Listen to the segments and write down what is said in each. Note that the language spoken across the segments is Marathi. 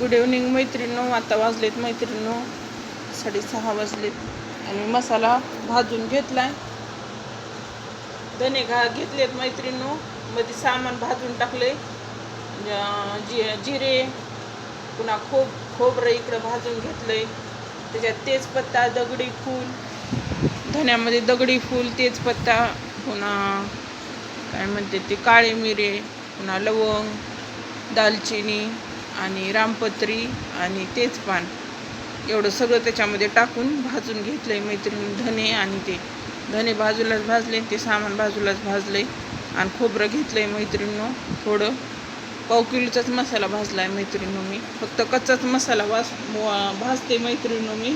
Good evening मैत्रिणीनो. आता वाजलेत मैत्रिणीनो साडेसहा वाजलेत. आणि मसाला भाजून घेतलाय. धने घा घेतलेत मैत्रिणीनो. मध्ये सामान भाजून टाकले जि जिरे पुन्हा खोब खोबरं इकडं भाजून घेतलंय. त्याच्यात तेजपत्ता दगडी फूल. धन्यामध्ये दगडी फूल तेजपत्ता पुन्हा काय म्हणते ते काळे मिरे पुन्हा लवंग दालचिनी. आणि रामपत्री आणि तेजपान एवढं सगळं त्याच्यामध्ये टाकून भाजून घेतलं आहे मैत्रिणी धने आणि ते. धने बाजूलाच भाजले ते सामान बाजूलाच भाजलं आहे आणि खोबरं घेतलं आहे मैत्रिणीनं थोडं. पाव किलोचाच मसाला भाजला आहे मैत्रिणीनं मी. फक्त कच्चाच मसाला वास भाजते मैत्रिणीनं मी.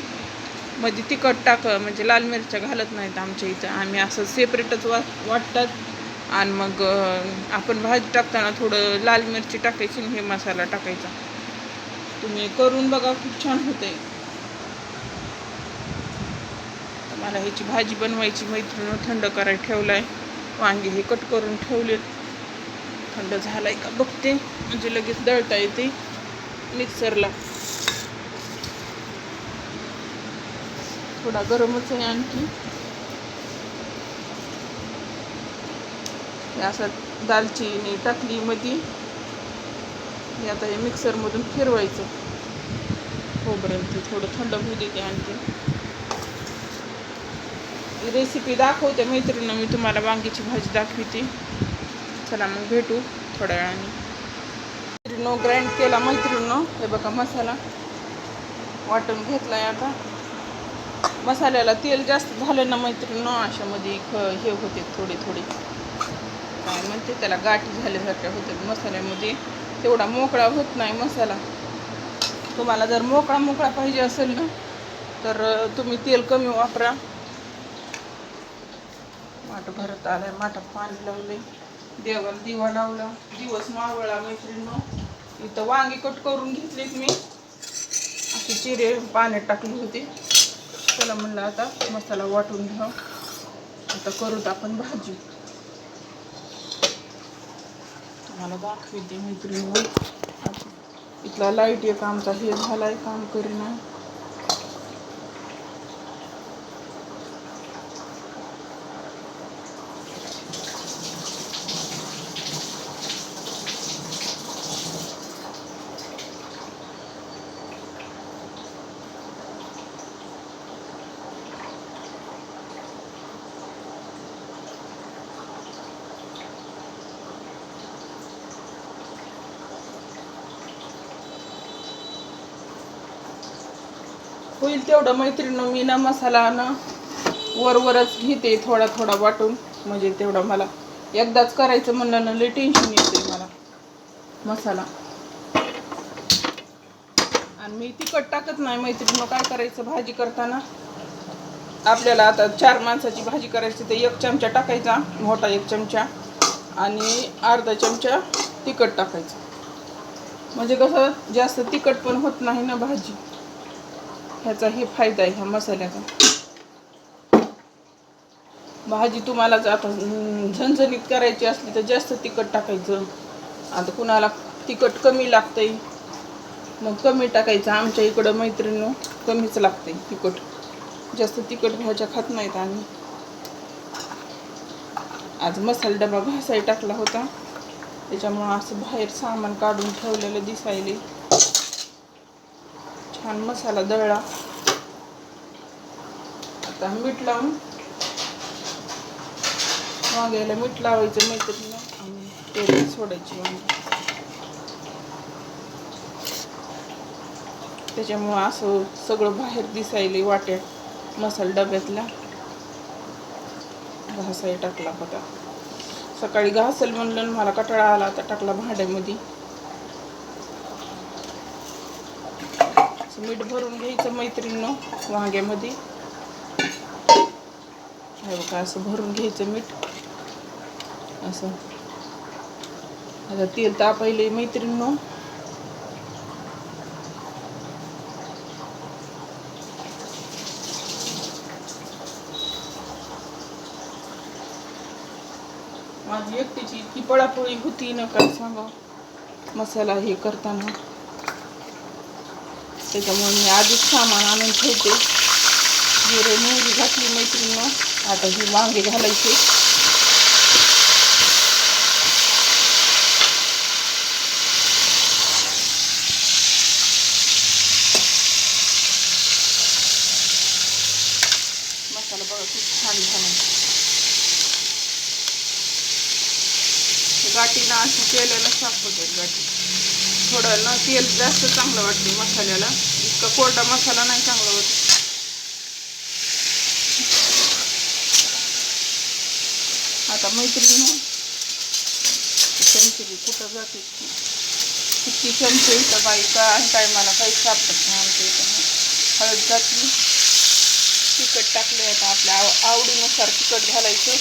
मध्ये तिखट टाक म्हणजे लाल मिरच्या घालत नाहीत आमच्या इथं. आम्ही असं सेपरेटच वा वाटतात. आणि मग आपण भाजी टाकताना थोडं लाल मिरची टाकायची आणि हे मसाला टाकायचा. तुम्ही करून बघा खूप छान होते मला ह्याची भाजी बनवायची मैत्रिणी थंड करायला ठेवलाय. वांगे हे कट करून ठेवले थंड झालाय का बघते. म्हणजे लगेच दळता येते. मिक्सरला. थोडा गरमच आहे आणखी. असं दालचिनी टाकली मधी. हे आता हे मिक्सरमधून फिरवायचं. खोबरं ते थोडं थंड होऊ देते आणखी. रेसिपी दाखवते मैत्रिणी मी तुम्हाला वांगीची भाजी दाखवते. चला मग भेटू थोड्या वेळाने. मैत्रिणो ग्राइंड केला मैत्रिणीनं. हे बघा मसाला वाटून घेतलाय आता. मसाल्याला तेल जास्त झालं ना मैत्रिणो अशामध्ये ख हे होते थोडे थोडे. काय म्हणते त्याला गाठी झाल्यासारख्या होते. मसाल्यामध्ये तेवढा मोकळा होत नाही मसाला. तुम्हाला जर मोकळा मोकळा पाहिजे असेल ना तर तुम्ही तेल कमी वापरा. माठ भरत आलाय. माठात पाणी लावले देवाला दिवा लावला. दिवस मावळा मैत्रिणीनं. इथं वांगी कट करून घेतलीत मी. अशी चिरे पाण्यात टाकले होते. त्याला म्हणलं आता मसाला वाटून घ्या आता करूत आपण भाजी. तुम्हाला दाखवते मैत्रिणी. इथला लाइट एक आमचा हे झाला आहे काम करीना. होईल तेवढं मैत्रिणीनं मी ना मसाला ना वरवरच घेते थोडा थोडा वाटून. म्हणजे तेवढा मला एकदाच करायचं म्हणलं ना लई टेन्शन येते मला. मसाला. आणि मी तिखट टाकत नाही मैत्रिणीनं काय करायचं भाजी करताना? आपल्याला आता चार माणसाची भाजी करायची तर एक चमचा टाकायचा मोठा एक चमचा आणि अर्धा चमचा तिखट टाकायचं. म्हणजे कसं जास्त तिखट पण होत नाही ना भाजी. ह्याचा हे फायदा आहे ह्या मसाल्याचा. भाजी तुम्हाला जर आता झणझणीत करायची असली तर जास्त तिखट टाकायचं. आता कुणाला तिखट कमी लागतंय मग कमी टाकायचं. आमच्या इकडं मैत्रिणी कमीच लागतंय तिखट. जास्त तिखट भाज्या खात नाहीत आम्ही. आज मसाला डबा घासाय टाकला होता. त्याच्यामुळं असं बाहेर सामान काढून ठेवलेलं दिसायले छान मसाला दळला. आता मीठ लावून वांग्याला मीठ लावायचं मैत्रीनं आणि तेल सोडायची वांगी. त्याच्यामुळं असं सगळं बाहेर दिसायला वाट्या मसाला डब्यातला. घासाही टाकला होता. सकाळी घासल म्हणलं मला कटाळा आला आता टाकला भांड्यामध्ये. मीठ भरून घ्यायचं मैत्रिणीनं वांग्यामध्ये. हे बघा असं भरून घ्यायचं मीठ. असं. आता तेल तापायले मैत्रिणीनं. माझी एकटीची इतकी पळापळी होती ना काय सांगा मसाला हे करताना. त्याच्यामुळे मी आधीच सामान आणून ठेवते. जिरे मोहरी घातली मैत्रिणीनं आता ही वांगे घालायचे. मसाला बघा खूप छान झाला. गाठीनं अशी केल्यानं साफ होते गाठी. थोडं ना तेल जास्त चांगलं वाटते मसाल्याला. इतका कोरडा मसाला नाही चांगला वाटत आता मैत्रिणी चमचे बी कुठं जाते? किती चमचे इथं बाई का काय मला काही सापडत नाही आमच्या इथं. हळद घातली. तिखट टाकले आता आपल्या आव आवडीनुसार तिखट घालायचं.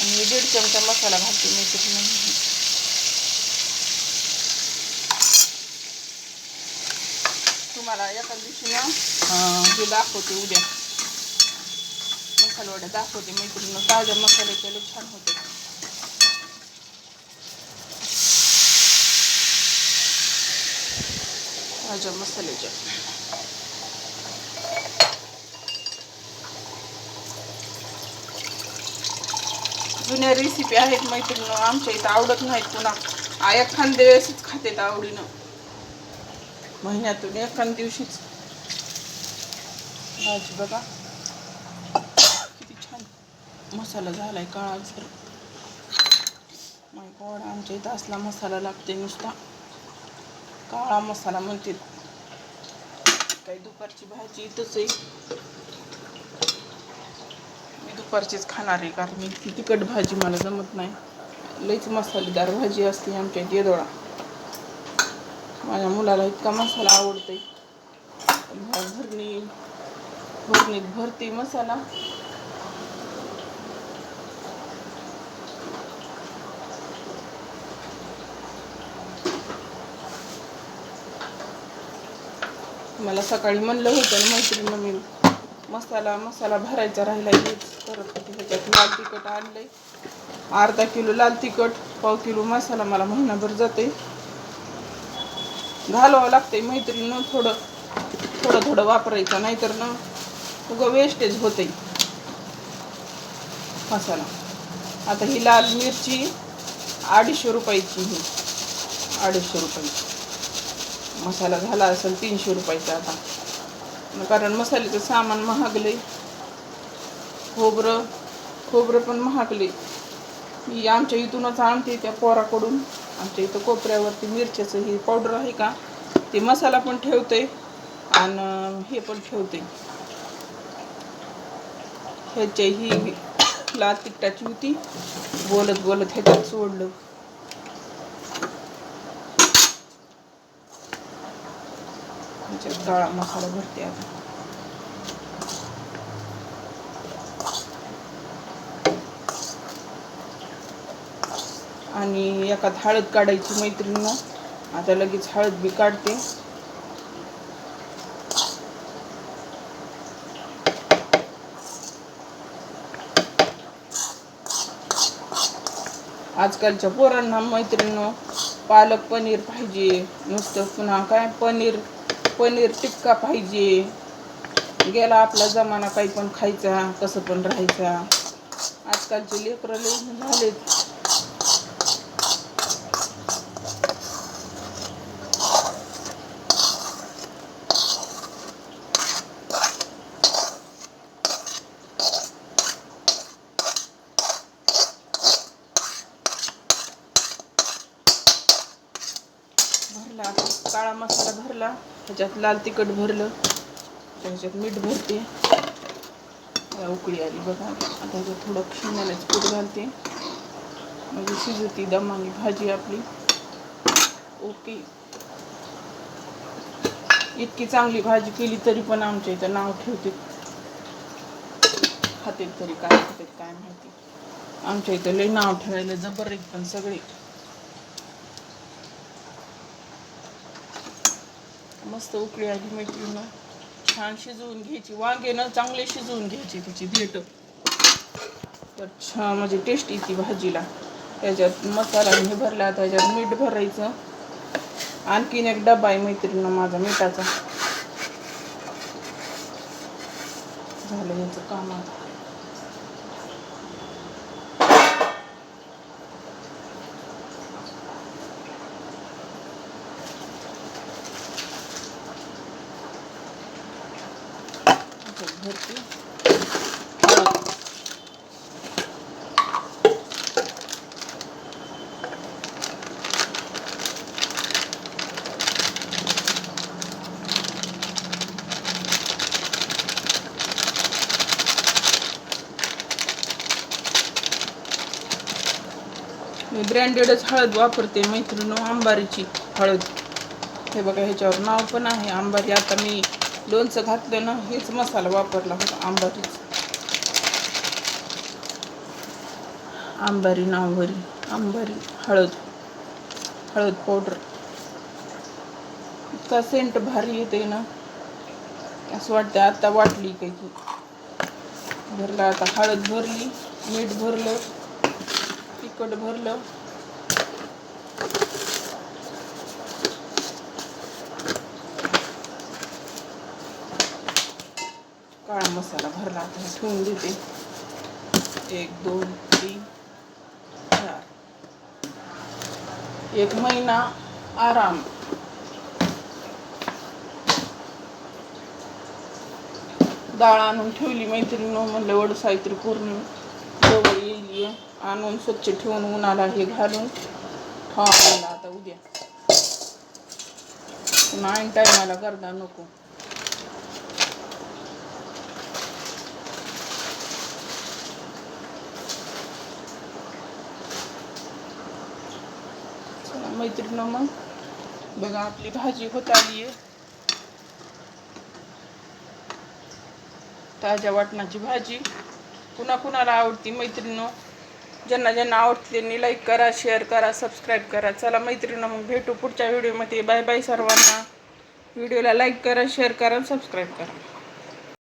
आणि दीड चमचा मसाला घालते मैत्रिणी तुम्हाला एका दिवशी ना हे. दाखवते उद्या. मसाला वड्या दाखवते मैत्रिणी ताज्या मसाले केले छान होते. ताज्या मसाल्याच्या जुन्या रेसिपी आहेत मैत्रिणी आमच्या इथं आवडत नाहीत पुन्हा. आ एखाद्या वेळेसच खातेत आवडीनं. महिन्यातून एखाद दिवशीच. भाजी बघा. किती छान मसाला झालाय काळा सर. माय गॉड आमच्या इथं असला मसाला लागते नुसता. काळा मसाला म्हणते काही दुपारची भाजी इथंच आहे. मी दुपारचीच खाणार आहे कारण मी तिखट भाजी मला जमत नाही. लईच मसालेदार भाजी असते आमच्या इथे येदोळा माझ्या मुलाला इतका मसाला आवडते भरणी भरणीत भरते मसाला. मला सकाळी म्हणलं होतं ना मैत्रिणीनं मी मसाला मसाला भरायचा राहिला हेच करत ह्याच्यात लाल तिखट आणलंय. अर्धा किलो लाल तिखट पाव किलो मसाला मला महिनाभर जाते घालावं लागतंय मैत्रिणीनं थोडं थोडं थोडं वापरायचं नाहीतर ना उगं वेस्टेज होते मसाला. आता ही लाल मिरची अडीचशे रुपयाची ही अडीचशे रुपयाची. मसाला झाला असेल तीनशे रुपयाचा आता. कारण मसाल्याचं सामान महागले खोबरं खोबरं पण महागले मी आमच्या इथूनच आणते त्या पोराकडून. आमच्या इथं कोपऱ्यावरती मिरच्याचं ही पावडर आहे का ते मसाला पण ठेवते आणि हे पण ठेवते. ह्याच्या ही लाल तिखटाची होती बोलत बोलत ह्याच्यात सोडलं. ह्याच्यात काळा मसाला भरते आता. आणि एकात हळद काढायची मैत्रिणीनं. आता लगेच हळद बी काढते. आजकालच्या पोरांना मैत्रिणीनं पालक पनीर पाहिजे. नुसतं पुन्हा काय पनीर पनीर टिक्का पाहिजे. गेला आपला जमाना काही पण खायचा कसं पण राहायचा. आजकालचे लेकरं लई झालेत भरला आता काळा मसाला भरला त्याच्यात लाल तिखट भरलं त्याच्यात मीठ भरते. उकळी आली बघा. आता ह्याच्यात थोडं शेंगदाण्याचं पीठ घालते. म्हणजे शिजती दमानी भाजी आपली. ओके. इतकी चांगली भाजी केली तरी पण आमच्या इथं नाव ठेवते. खाते तरी काय खाते काय माहिती. आमच्या इथं लई नाव ठेवायला जबर आहेत पण सगळे. मस्त उकळी आली मैत्रीण. छान शिजवून घ्यायची. वांगे ना चांगले शिजवून घ्यायची तिची भेट. तर छान म्हणजे टेस्टी ती भाजीला. त्याच्यात मसाला हे भरला त्याच्यात मीठ भरायचं. आणखीन एक डबा आहे मैत्रिणीनं माझा मिठाचा. झालं याचं काम आता. भरते. मी ब्रँडेडच हळद वापरते मैत्रिणी अंबारीची हळद. हे बघा ह्याच्यावर नाव पण आहे अंबारी आता मी लोणचं घातलं ना हेच मसाला वापरला होता आंबारी आंबारी नावरी आंबारी हळद हळद पावडर. इतका सेंट भारी येते ना असं वाटतं आता वाटली काही की भरला आता हळद भरली मीठ भरलं तिखट भरलं. मसाला भरला आता हे ठेवून देते एक दोन तीन, चार। एक महिना आराम। डाळ आणून ठेवली मैत्रिणी म्हणलं एवढं साहित्य पूर्ण जवळ आणून स्वच्छ ठेवून उन्हाला हे घालून आता उद्या. पुन्हा टायमाला नको. चला मैत्रिणी मग. बघा आपली भाजी होत आली आहे. ताज्या वाटणाची भाजी. पुन्हा कुणाला आवडती मैत्रिणी? ज्यांना ज्यांना आवडते त्यांनी लाईक करा शेअर करा सबस्क्राईब करा. चला मैत्रिणी मग भेटू पुढच्या व्हिडिओमध्ये बाय बाय सर्वांना. व्हिडिओला लाईक करा शेअर करा सबस्क्राईब करा.